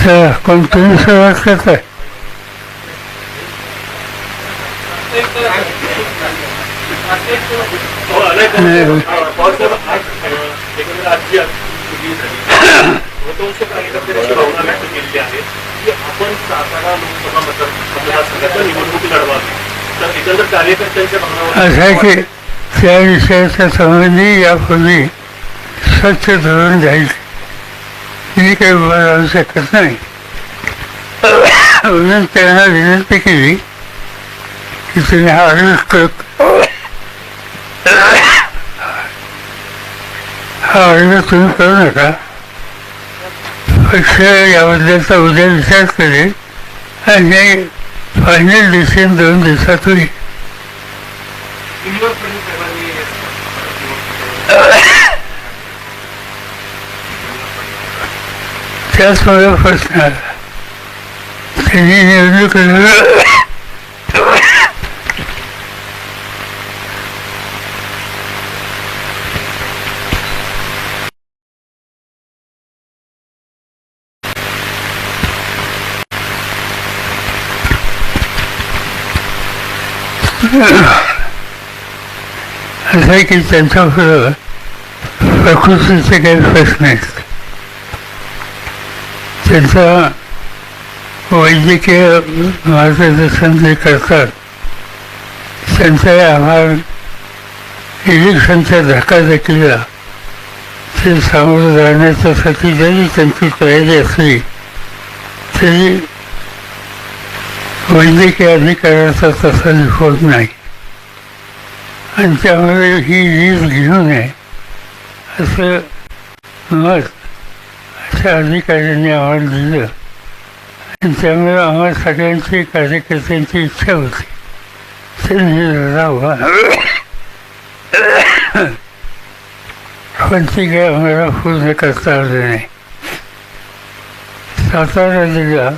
तर कोण तुम्ही सुरुवात करताय की आपण सातारा लोकसभा मतदारसंघाच्या निवडणूक लढवावी तर एकंदर कार्यकर्त्यांच्या असं आहे की त्या विषयाच्या संबंधी यापूर्वी स्वच्छ धोरण जाईल तिने काही उभा राहू शकत नाही. म्हणून त्यांना विनंती केली की तुम्ही हा अर्ज करत हा अर्ज तुम्ही करू नका. पक्ष याबद्दलचा उद्या विचार करेल आणि फायनल डिसिजन दोन दिवसात होईल त्याच मला प्रश्न आला त्यांनी निवडणूक लढवली. असं आहे की त्यांच्याबरोबर प्रकृतीचे काही प्रश्न आहेत त्यांचा वैद्यकीय मार्गदर्शन जे करतात त्यांचा आम्हाला इलेक्शनच्या धकाधकीला ते सामोरं जाण्याच्यासाठी जरी त्यांची तयारी असली तरी वैद्यकीय अधिकाऱ्याचा तसा होत नाही. आणि त्यामुळे ही रीत घेऊ नये असं मत अधिकाऱ्यांनी आम्हाला दिलं आणि त्यामुळे आम्हाला सगळ्यांची कार्यकर्त्यांची इच्छा होती. त्यांनी हे पण ती काय आम्हाला पूर्ण करता आलं नाही. सातारा जिल्हा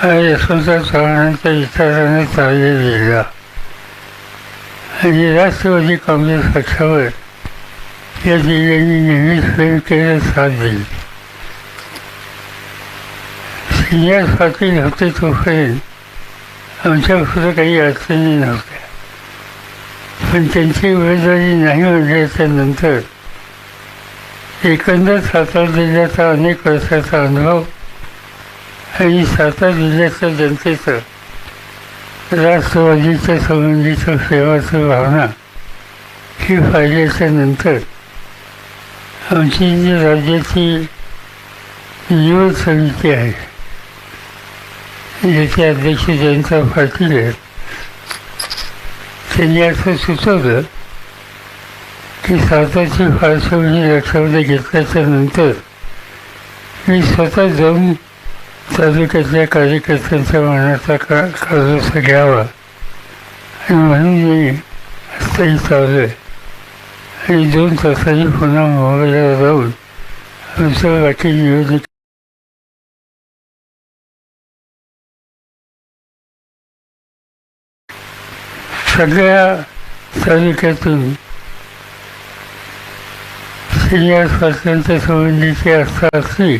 हा यशवंतराव चव्हाणांच्या विचाराने चाललेला जिल्हा. आणि राष्ट्रवादी काँग्रेस पक्षावर या जिल्ह्यांनी नेहमीच प्रेम साथ दिली सिनियर नव्हते होते तोपर्यंत आमच्या काही अडचणी नव्हत्या. पण त्यांची उमेदवारी नाही म्हणल्याच्या नंतर एकंदर सातारा जिल्ह्याचा अनेक वर्षाचा अनुभव आणि सातारा जिल्ह्याच्या जनतेचं राष्ट्रवादीच्या संबंधीचं सेवाचं भावना ही पाहिल्याच्या नंतर आमची जी राज्याची निवड समिती आहे. ज्याचे अध्यक्ष जयंतराव पाटील आहेत. त्यांनी असं सुचवलं की साताची पार्श्वभूमी लक्षामध्ये घेतल्याच्या नंतर मी स्वतः जाऊन तालुक्यातल्या कार्यकर्त्यांच्या मनाचा का काजोसा घ्यावा आणि म्हणून मी आत्ताही चालू आहे आणि दोन तासांनी पुन्हा मुंबईला जाऊन आमचं बाकी नियोजन सगळ्या तालुक्यातून सिनियर स्वातंत्र्य संबंधीची आस्था असली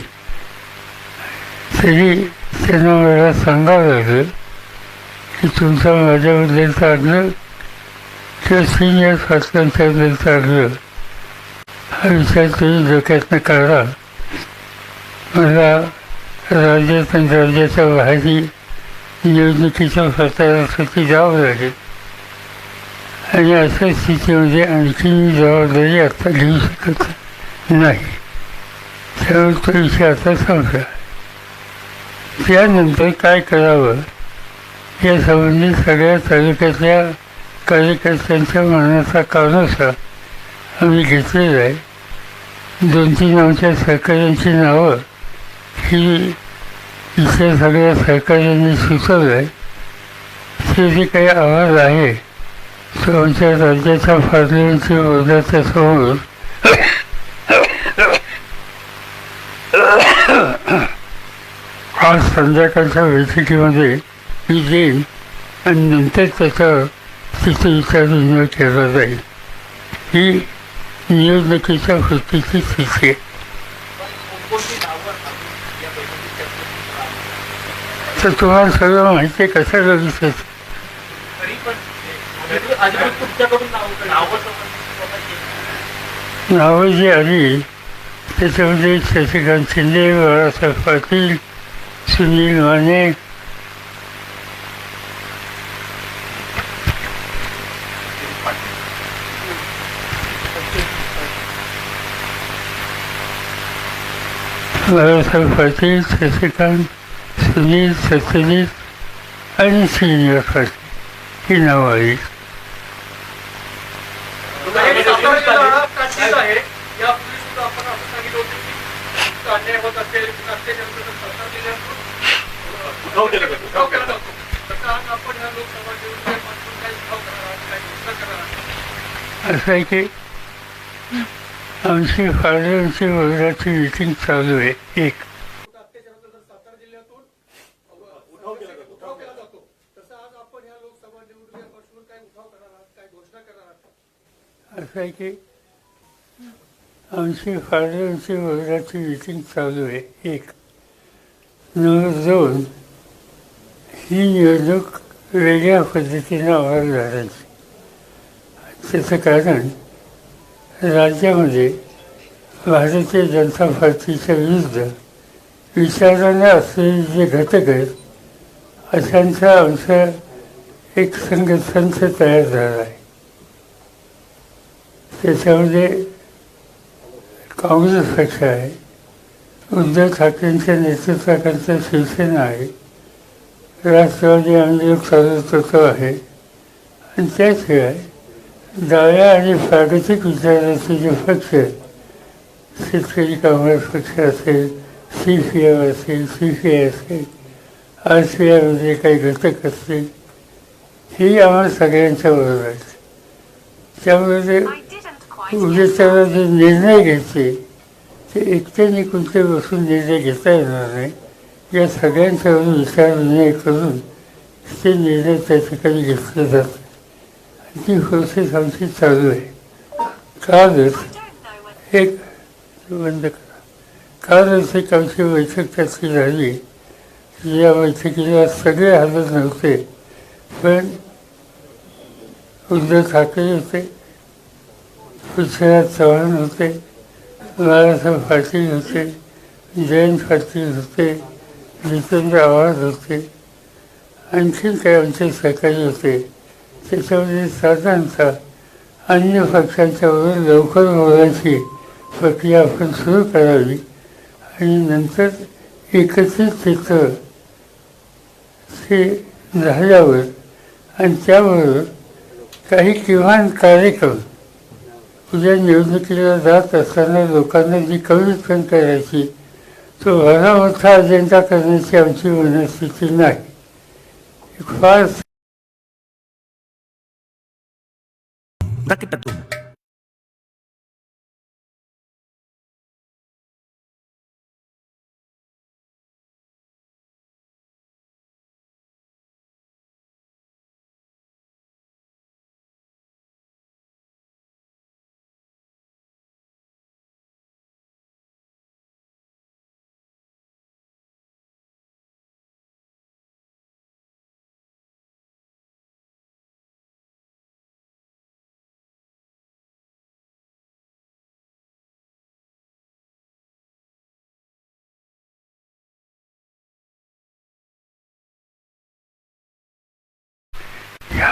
तरी त्यांना मला सांगावं लागलं की तुमचा माझ्याबद्दलचा आग्रह किंवा सिनियर स्वातंत्र्याबद्दलचा चाललं हा विचार तुम्ही डोक्यातनं काढा मला राज्यात आणि राज्याच्या बाहेरही निवडणुकीच्या प्रचारासाठी जावं लागेल आणि अशा स्थितीमध्ये आणखी मी जबाबदारी आता घेऊ शकत नाही त्यामुळे तो विषय आता संपला त्यानंतर काय करावं या संबंधी सगळ्या तालुक्यातल्या कार्यकर्त्यांच्या म्हणण्याचा कानोसा आम्ही घेतलेला आहे. दोन तीन आमच्या सहकाऱ्यांची नावं ही इतर सगळ्या सहकाऱ्यांनी सुचवलं आहे. ते जे काही आवाज आहे तो आमच्या राज्याच्या पार्लमेंटच्या बोर्डाच्या समोर आज संध्याकाळच्या बैठकीमध्ये मी देईन आणि नंतर त्याच्यावर तिथे न केला जाईल ही निवडणुकीच्या वृत्तीची स्थिती आहे तर तुम्हाला सगळं माहिती आहे कसं बघितलं तरी नावं नावं जी आली त्याच्यामध्ये शशिकांत शिंदे बाळासाहेब पाटील सुनील माने बाळासाहेब पाटील शशिकांत सुनील सत्यजित आणि श्रीनिवास पाटील ही नावं आहात असं आहे की आमची फादरांची वगैरेची मिटिंग चालू आहे. एक. असं आहे की आमची फादरांची वगैरेची मिटिंग चालू आहे. एक. नंबर दोन. ही निवडणूक वेगळ्या पद्धतीनं आवाज झाल्याची त्याचं कारण राज्यामध्ये भारतीय जनता पार्टीच्या विरुद्ध विचाराने असलेले जे घटक आहेत अशांचा आमचा एक संघसंच तयार झाला आहे. त्याच्यामध्ये काँग्रेस पक्ष आहे उद्धव ठाकरेंच्या नेतृत्वाकरता शिवसेना आहे राष्ट्रवादी आंदोलन लोक आहे. आणि त्याशिवाय डाव्या आणि प्रागतिक विचाराचे जे पक्ष आहेत शेतकरी काँग्रेस पक्ष असेल सी पी एम असेल सी पी आय असेल आर पी आयमध्ये काही घटक असतील ही आम्हाला सगळ्यांच्या बरोबर आहेत त्यामुळे ते उद्या त्याला जे निर्णय घ्यायचे ते एकट्याने कोणते बसून निर्णय घेता येणार नाही या सगळ्यांच्यावर विचार विनिमय करून ते निर्णय त्या ठिकाणी घेतले जातात ती प्रोसेस आमची चालू आहे. कालच एक बंद करा. कालच एक आमची बैठक त्याची झाली. या बैठकीला सगळे हजर नव्हते पण उद्धव ठाकरे होते पृथ्वीराज चव्हाण होते बाळासाहेब पाटील होते जयंत पाटील होते जितेंद्र आव्हाड होते. आणखीन काही आमचे सहकारी होते. त्याच्यामध्ये साधारणतः अन्य पक्षांच्याबरोबर लवकर बोलायची प्रक्रिया आपण सुरू करावी आणि नंतर एकत्रित चित्र ते झाल्यावर आणि त्याबरोबर काही किमान कार्यक्रम उद्या निवडणुकीला जात असताना लोकांना जी कमीतकमी करायची तो भरा मोठा अजेंडा करण्याची आमची मनस्थिती नाही. एक फार Rakitatum.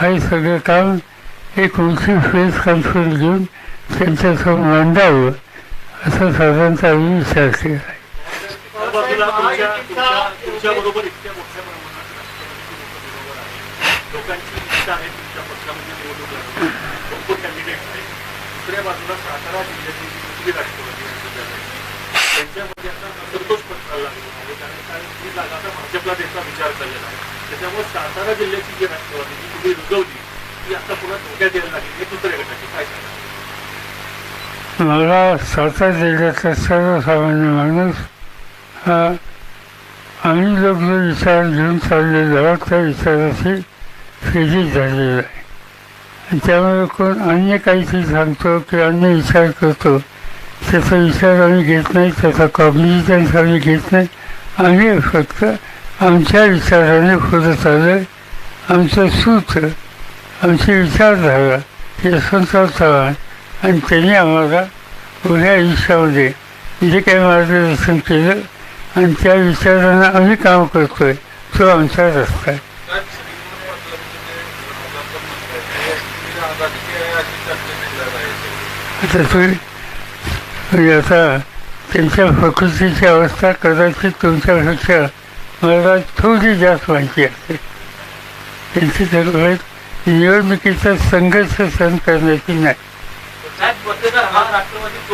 हे सगळं काम एक मोठी प्रेस कॉन्फरन्स घेऊन त्यांच्यासमोर मांडावं असं साधारणतः आम्ही विचार केला आहे, त्यांच्यामध्ये आता असंतोष पसरायला लागलेला आहे. कारण काय ही जागा आता भाजपला त्याचा विचार चाललेला आहे. त्याच्यामुळे सातारा जिल्ह्याची जी राष्ट्रवादी जी तुम्ही रुजवली ती आता पुन्हा धोक्यात यायला लागली हे दुसऱ्या गटाची काय सांगा मला सातारा जिल्ह्याचा सर्वसामान्य माणूस हा आम्ही लोक जो विचार घेऊन चाललेलो आहोत त्या विचाराशी प्रेरित झालेला आहे. त्यामुळे कोण अन्य काहीतरी सांगतो की अन्य विचार करतो त्याचा विचार आम्ही घेत नाही त्याचा कॉग्निजन्स आम्ही घेत नाही आम्ही फक्त आमच्या विचाराने पुढे चाललं आमचं सूत्र आमची विचारधारा यशवंतराव चव्हाण आणि त्यांनी आम्हाला पुढ्या आयुष्यामध्ये जे काही मार्गदर्शन केलं आणि त्या विचारानं आम्ही काम करतोय तो आमचा रस्ता आहे साहेब, आहे आता तुम्ही म्हणजे आता त्यांच्या प्रकृतीची अवस्था कदाचित तुमच्यापेक्षा मला थोडी जास्त माहिती असते त्यांची जरूरत निवडणुकीचा संघर्ष सहन करण्याची नाही. हा राष्ट्रवादी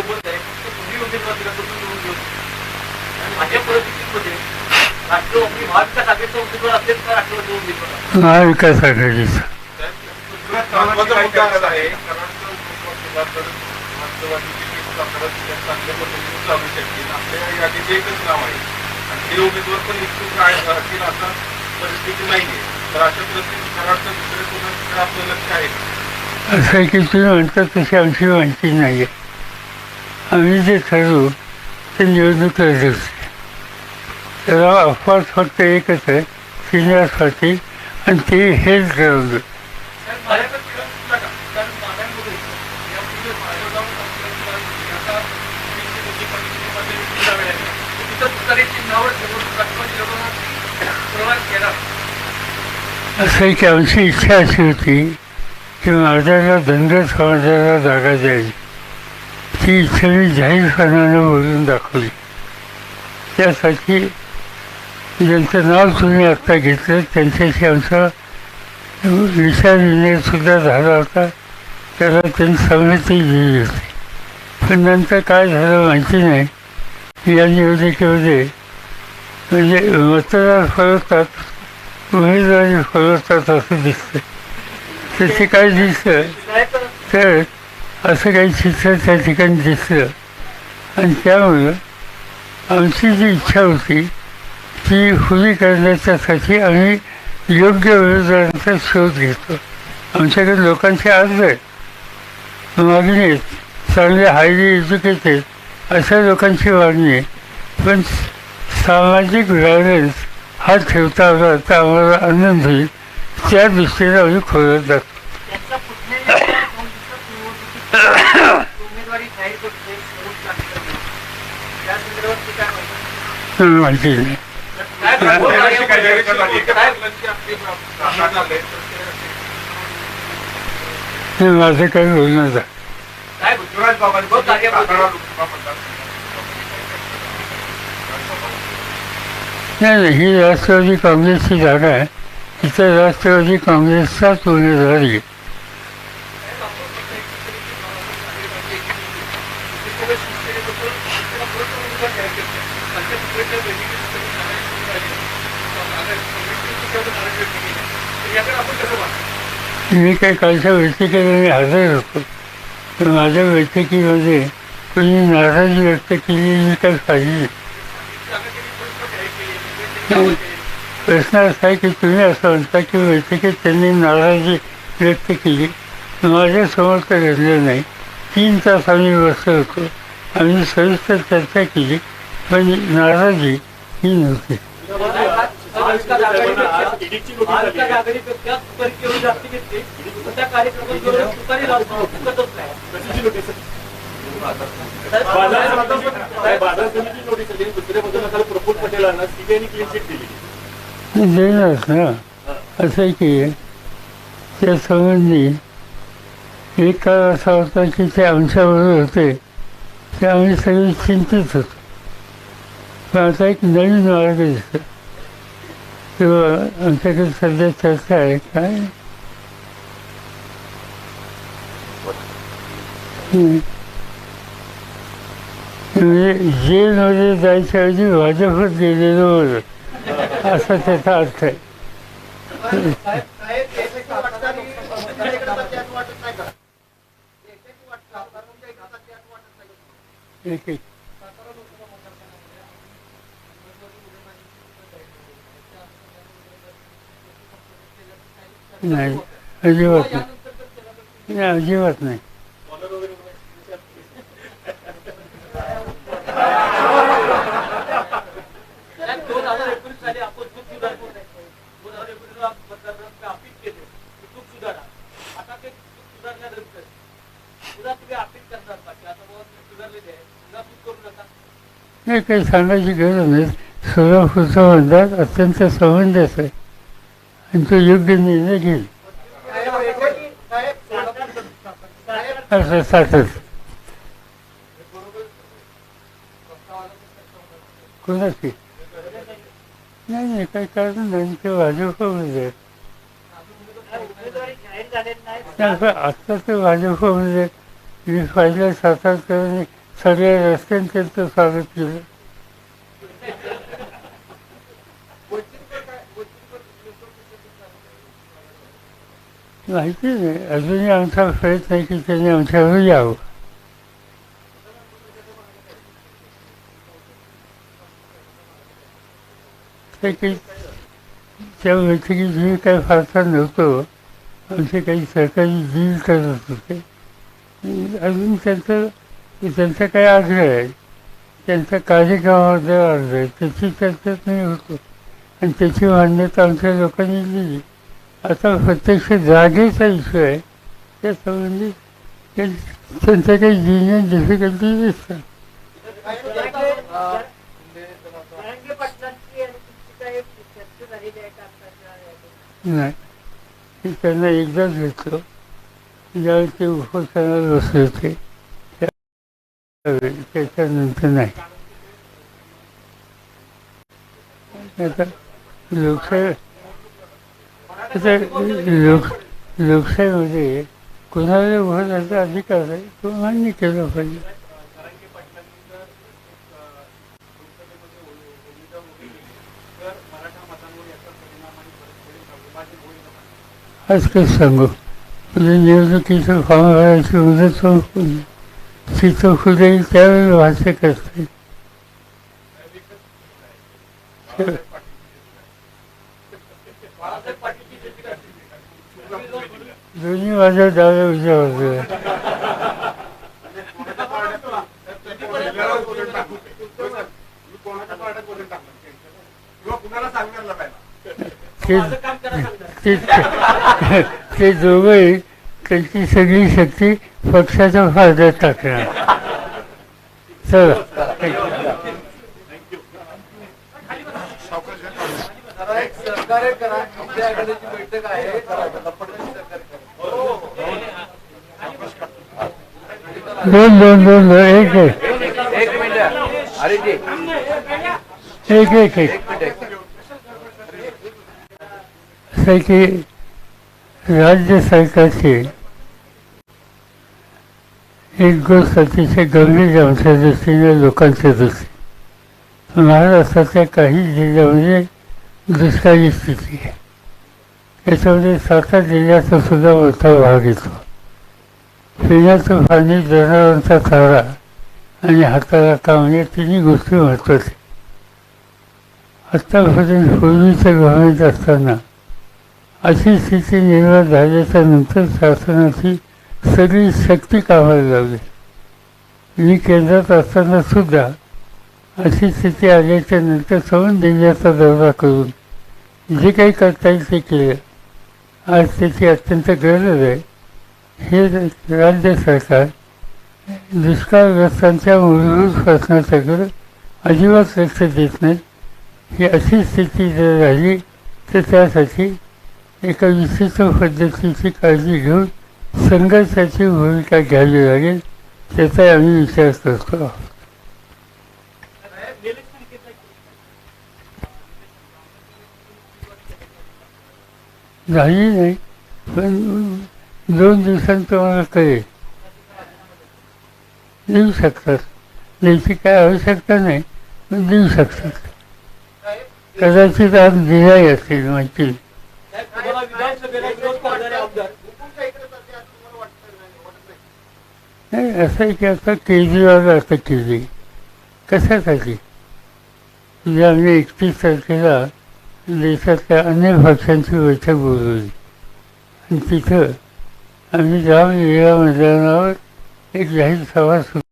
महाविकास आघाडीचा महत्त्वाचा मुद्दा आहे. आपला उपमुख्यमंत्रीला चांगल्या पद्धतीने चालू शकतील. आपल्या यादीचे एकच नाव आहे. आणि ते उमेदवार पण इच्छुक आहे- राहतील असा परिस्थिती नाहीये. तर अशा परिस्थितीत कराडचं दुसरे कोणाकडे आपलं लक्ष आहे असं आहे की तुम्ही म्हणता तशी आमची माहिती नाही आहे आम्ही जे ठरवू ते निवडणूक लढवू त्याला अफवाद फक्त एकच आहे श्रीनिवास पाटील आणि ते हेच ठरवलं असं की आमची इच्छा अशी होती की माझ्याला धनगर समाजाला जागा द्यायची. ती इच्छा मी जाहीरपणानं बोलून दाखवली. त्यासाठी ज्यांचं नाव तुम्ही आत्ता घेतलं त्यांच्याशी आमचा विचारविनिमयसुद्धा झाला होता. त्याला त्यांनी संमती दिली होती. पण नंतर काय झालं माहिती नाही. या निवडणुकीमध्ये म्हणजे मतदार फरकतात उमेदवारी फरकतात असं दिसतं त्याचे काय दिसतं? तर असं काही चित्र त्या ठिकाणी दिसलं. आणि त्यामुळं आमची जी इच्छा होती ती खुली करण्याच्यासाठी आम्ही योग्य उमेदवारांचा शोध घेतो. आमच्याकडे लोकांचे अर्ज आहेत. मागणी आहेत. चांगले हायली एज्युकेटेड अशा लोकांची मागणी आहे. पण सामाजिक व्यायलन्स हा ठेवता आम्हाला आनंद होईल त्या दृष्टीने आम्ही खोलत जातो त्यांचा कुठल्याही निवडणुकीत उमेदवारी जाहीर नाही नाही ही राष्ट्रवादी काँग्रेसची जागा आहे. इथं राष्ट्रवादी काँग्रेसचाच उमेदवार आहे. मी काही कालच्या बैठकीला मी हजर होतो. पण माझ्या बैठकीमध्ये कोणी नाराजी व्यक्त केली मी काही पाहिजे नाही. प्रश्न असा आहे की तुम्ही असं म्हणता की बैठकीत त्यांनी नाराजी व्यक्त केली माझ्यासमोर तर घडलं नाही तीन तास आम्ही बसलो होतो आम्ही सविस्तर चर्चा केली पण नाराजी ही नव्हती बाजार समिती नोटीस आली दुसऱ्या प्रफुल्ल पटेलांना सीबीआयने क्लीन चिट दिली. देणारच ना? असं आहे की त्या संबंधी एक काळ असा होता की ते आमच्याबरोबर होते. ते आम्ही सगळे चिंतित होतो. पण आता एक नवीन मार्ग दिसतो. किंवा आमच्याकडे सध्या चर्चा आहे काय? हम्म. म्हणजे जेलमध्ये जायच्या ऐवजी भाजपत गेलेलं बरं असा त्याचा अर्थ आहे. नाही अजिबात नाही. नाही अजिबात नाही दोन हजार एकोणीस साली आपण नाही काही सांगायची गरज नाही. सोलापूरचा म्हणतात अत्यंत समंजस आहे. आणि तो योग्य निर्णय घेईल. असं कोणाची नाही नाही काही कारण नाही. ते भाजपमध्ये आता ते म्हणजे मी पाहिलं सातारकरांनी सगळ्या रस्त्यांनी स्वागत केलं. माहिती नाही. अजूनही आमचा प्रयत्न आहे की त्यांनी आमच्यावर यावं. ते काही त्या बैठकीत मी काही फारसा नव्हतो. आमचे काही सरकारी डील करत होते अजून त्यांचं त्यांचा काही आग्रह आहे? त्यांच्या कार्यक्रमाबद्दल आग्रह आहे त्याची चर्चाच नाही होतो. आणि त्याची मान्यता आमच्या लोकांनी दिली. आता प्रत्यक्ष जागेचा इश्यू आहे. त्या संबंधित त्या- त्यांच्या काही जिनियन डिफिकल्टी दिसतात. नाही. मी त्यांना एकदाच भेटलो. ज्यावेळी ते उपोषणाला बसले होते त्याच्यानंतर नाही. आता लोकशाही आता लोक लोकशाहीमध्ये कोणाला उभं राहायचा अधिकार आहे तो मान्य केला पाहिजे. आज काय सांगू? म्हणजे निवडणुकीचं फॉर्म भरायची मुदत संपून तिथं पुढे येईल त्यावेळेला भाष्य करता दोन्ही माझ्या डाव्या उजव्या बाजूला किंवा कुणाला सांगणार ना पाहिजे ते ते ते दोघंही त्यांची सगळी शक्ती पक्षाच्या फायद्यात टाकणार. चला. दोन दोन दोन दोन. एक एक. एक मिनिट. अरे जी एक एक एक राज्य सरकारची एक गोष्ट अतिशय गंभीर आमच्या म्हणजे दृष्टीने लोकांच्या दृष्टीने महाराष्ट्रातल्या काही जिल्ह्यामध्ये दुष्काळी स्थिती आहे. त्याच्यामध्ये सातारा जिल्ह्याचा सुद्धा मोठा भाग येतो. पिण्याचं पाणी जनावरांचा चारा आणि हाताला काम या तिन्ही गोष्टी महत्त्वाच्या आत्तापर्यंत पूर्वीचं गव्हर्नमेंट असताना अशी स्थिती निर्माण झाल्याच्यानंतर शासनाची सगळी शक्ती कामाला लावली. मी केंद्रात असताना सुद्धा अशी स्थिती आल्याच्यानंतर सवन जिल्ह्याचा दौरा करून जे काही करता येईल ते केलं. आज त्याची अत्यंत गरज आहे. हे राज्य सरकार दुष्काळग्रस्तांच्या मूलभूत प्रश्नाच्याकडे अजिबात लक्ष देत नाही. ही अशी स्थिती जर राहिली तर त्यासाठी एका विशिष्ट पद्धतीची काळजी घेऊन संघर्षाची भूमिका घ्यावी लागेल त्याचा आम्ही विचार करतो. झाली नाही पण दोन दिवसांत तुम्हाला कळेल देऊ शकतात. त्याची काय आवश्यकता नाही पण देऊ शकतात. कदाचित आज दिलाही असेल माहिती तुम्हाला विधानसभेला विरोध करणारे आमदार. नाही असं आहे की आता केजरीवाल अटक केली कशासाठी? म्हणजे आम्ही एकतीस तारखेला देशातल्या अन्य पक्षांची बैठक बोलवली. आणि तिथं आम्ही जाऊन या मैदानावर एक जाहीर सभा सुरू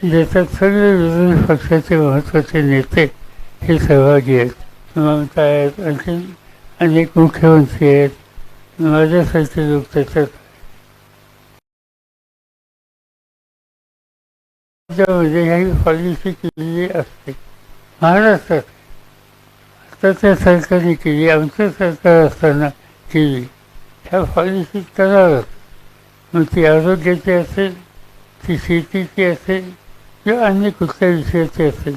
देशात सर्व विरोधी पक्षाचे महत्त्वाचे नेते हे सहभागी आहेत. ममता आहेत? आणखी अनेक मुख्यमंत्री आहेत. माझ्यासारखे लोक त्याच्यात राज्यामध्ये ह्याही पॉलिसी केलेली असते. महाराष्ट्रात आताच्या सरकारने केली आमचं सरकार असताना केली. ह्या पॉलिसी कराव्यात मग ती आरोग्याची असेल ती शेतीची असेल किंवा अन्य कुठल्या विषयाचे असेल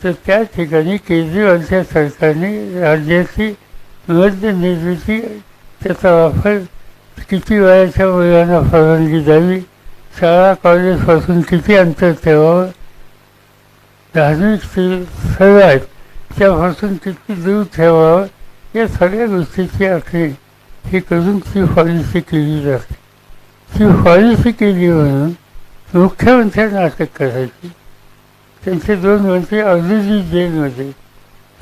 तर त्या ठिकाणी केजरीवालच्या सरकारने राज्याची मध्य निर्मिती त्याचा वापर किती वयाच्या मुलांना परवानगी द्यावी शाळा कॉलेजपासून किती अंतर ठेवावं धार्मिक स्थळ आहेत त्यापासून किती दूर ठेवावं या सगळ्या गोष्टीची आखणी ही करून ती पॉलिसी केली जाते ती पॉलिसी केली म्हणून मुख्यमंत्री नाटक करायची. त्यांचे दोन वर्षे जैन होते.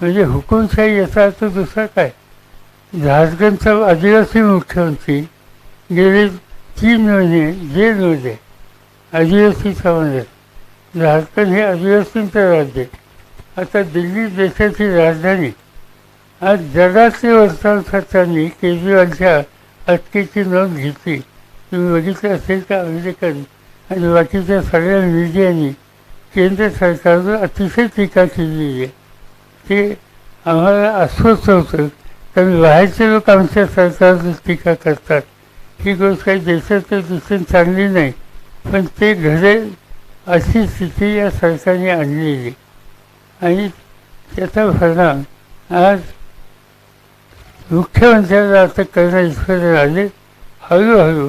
म्हणजे हुकुमशाही याचा अर्थ दुसरा काय? झारखंडचा आदिवासी मुख्यमंत्री गेले तीन महिने जेलमध्ये आदिवासी समाजात. झारखंड हे आदिवासींचं राज्य. आहे. आता दिल्ली देशाची राजधानी. आज जगातले वर्तमानपत्रांनी केजरीवालच्या अटकेची नोंद घेतली. तुम्ही बघितलं असेल का? अमेरिकन आणि बाकीच्या सगळ्या मीडियानी केंद्र सरकारवर अतिशय टीका केलेली आहे. ते आम्हाला अस्वस्थ होतं कारण बाहेरचे लोक आमच्या सरकारवर टीका करतात. ही गोष्ट काही देशाच्या दृष्टीने चांगली नाही पण ते घडेल अशी स्थिती या सरकारने आणलेली. आणि त्याचा परिणाम आज मुख्यमंत्र्याला आता करण्या आले. हळूहळू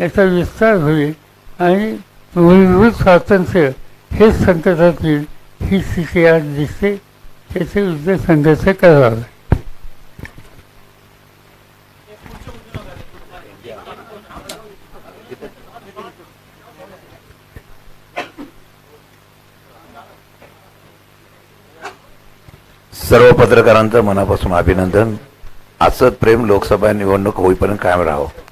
याचा विस्तार होईल. आणि मूलभूत स्वातंत्र्य हेच संकटात येईल ही स्थिती आज दिसते त्याचे युद्ध संघर्ष करावा. सर्व पत्रकारांचं मनापासून अभिनंदन. असंच प्रेम लोकसभा निवडणूक होईपर्यंत कायम राहावं.